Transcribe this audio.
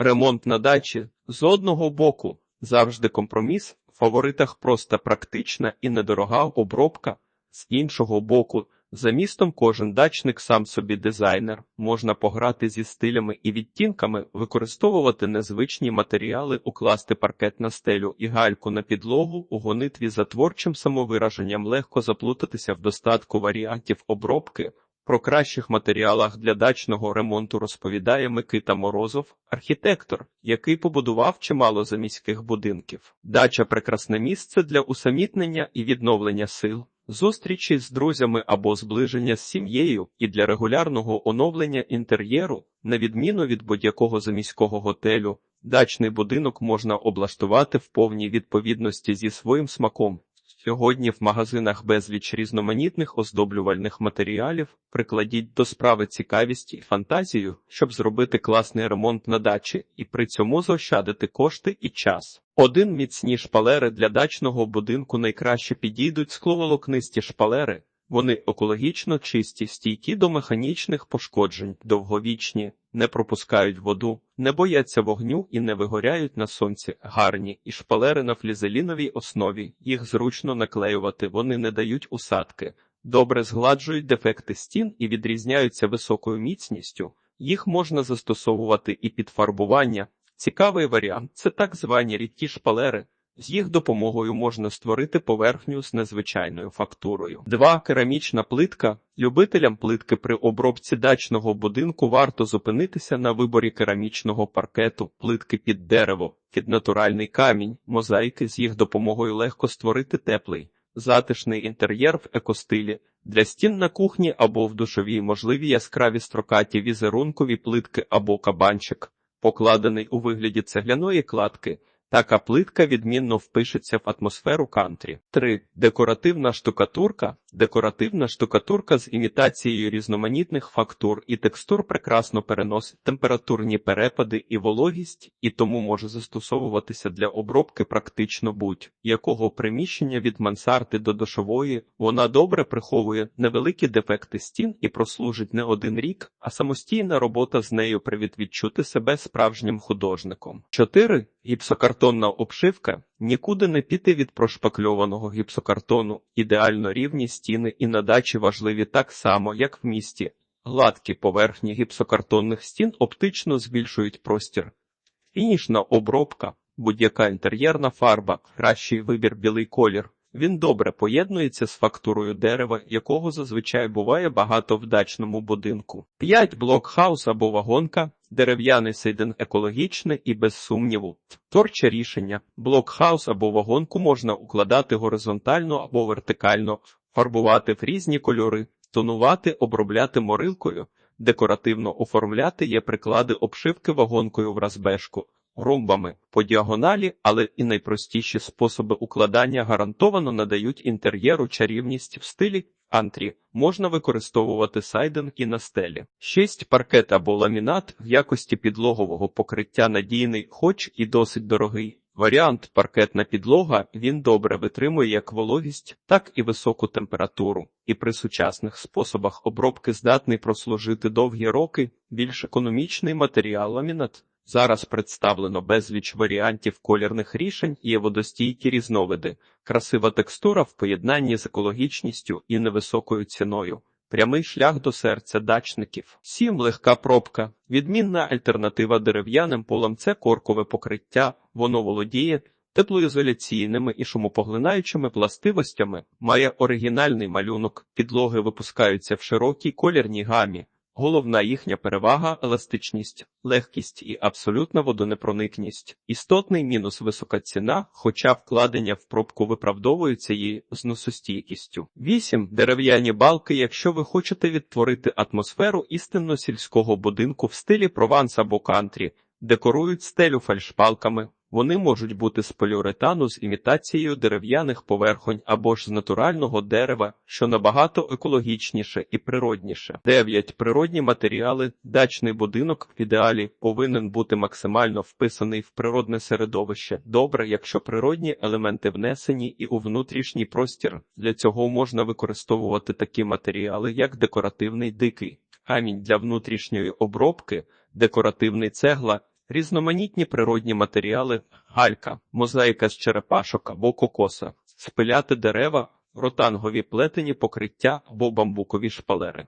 Ремонт на дачі з одного боку завжди компроміс, в фаворитах просто практична і недорога обробка. З іншого боку, за містом кожен дачник сам собі дизайнер, можна пограти зі стилями і відтінками, використовувати незвичні матеріали, укласти паркет на стелю і гальку на підлогу, у гонитві за творчим самовираженням легко заплутатися в достатку варіантів обробки. Про кращих матеріалах для дачного ремонту розповідає Микита Морозов, архітектор, який побудував чимало заміських будинків. Дача прекрасне місце для усамітнення і відновлення сил, зустрічі з друзями або зближення з сім'єю і для регулярного оновлення інтер'єру, на відміну від будь-якого заміського готелю. Дачний будинок можна облаштувати в повній відповідності зі своїм смаком. Сьогодні в магазинах безліч різноманітних оздоблювальних матеріалів прикладіть до справи цікавість і фантазію, щоб зробити класний ремонт на дачі і при цьому заощадити кошти і час. Один міцні шпалери для дачного будинку найкраще підійдуть скловолокнисті шпалери. Вони екологічно чисті, стійкі до механічних пошкоджень, довговічні, не пропускають воду, не бояться вогню і не вигоряють на сонці, гарні і шпалери на флізеліновій основі. Їх зручно наклеювати, вони не дають усадки, добре згладжують дефекти стін і відрізняються високою міцністю. Їх можна застосовувати і під фарбування. Цікавий варіант це так звані рідкі шпалери. З їх допомогою можна створити поверхню з незвичайною фактурою. 2. керамічна плитка. Любителям плитки при обробці дачного будинку варто зупинитися на виборі керамічного паркету, плитки під дерево, під натуральний камінь, мозаїки з їх допомогою легко створити теплий, затишний інтер'єр в екостилі. Для стін на кухні або в душовій можливі яскраві строкаті візерункові плитки або кабанчик, покладений у вигляді цегляної кладки. Така плитка відмінно впишеться в атмосферу кантрі. 3. Декоративна штукатурка. Декоративна штукатурка з імітацією різноманітних фактур і текстур прекрасно переносить температурні перепади і вологість, і тому може застосовуватися для обробки практично будь-якого приміщення від мансарди до душової. Вона добре приховує невеликі дефекти стін і прослужить не один рік, а самостійна робота з нею привід відчути себе справжнім художником. 4. Гіпсокартонна обшивка нікуди не піти від прошпакльованого гіпсокартону, ідеально рівні стіни і на дачі важливі так само, як в місті. Гладкі поверхні гіпсокартонних стін оптично збільшують простір. Фінішна обробка, будь-яка інтер'єрна фарба, кращий вибір білий колір. Він добре поєднується з фактурою дерева, якого зазвичай буває багато в дачному будинку. 5. блокхаус або вагонка. Дерев'яний сейден екологічне і без сумніву. Творче рішення. Блокхаус або вагонку можна укладати горизонтально або вертикально, фарбувати в різні кольори, тонувати, обробляти морилкою, декоративно оформляти є приклади обшивки вагонкою в розбежку, ромбами по діагоналі, але і найпростіші способи укладання гарантовано надають інтер'єру чарівність в стилі антрі. Можна використовувати сайдинг і на стелі. 6. паркет або ламінат в якості підлогового покриття надійний, хоч і досить дорогий. Варіант паркетна підлога він добре витримує як вологість, так і високу температуру, і при сучасних способах обробки здатний прослужити довгі роки, більш економічний матеріал ламінат. Зараз представлено безліч варіантів колірних рішень, є водостійкі різновиди, красива текстура в поєднанні з екологічністю і невисокою ціною. Прямий шлях до серця дачників. 7. легка пробка. Відмінна альтернатива дерев'яним полам це коркове покриття, воно володіє теплоізоляційними і шумопоглинаючими властивостями, має оригінальний малюнок, підлоги випускаються в широкій колірній гамі. Головна їхня перевага еластичність, легкість і абсолютна водонепроникність. Істотний мінус висока ціна, хоча вкладення в пробку виправдовуються її зносостійкістю. 8. дерев'яні балки. Якщо ви хочете відтворити атмосферу істинно сільського будинку в стилі прованс або кантрі, декорують стелю фальшпалками. Вони можуть бути з поліуретану з імітацією дерев'яних поверхонь або ж з натурального дерева, що набагато екологічніше і природніше. 9. природні матеріали. Дачний будинок в ідеалі повинен бути максимально вписаний в природне середовище. Добре, якщо природні елементи внесені і у внутрішній простір. Для цього можна використовувати такі матеріали, як декоративний дикий камінь для внутрішньої обробки, декоративний цегла Різноманітні природні матеріали, галька, мозаїка з черепашок або кокоса, спиляти дерева, ротангові плетені покриття або бамбукові шпалери.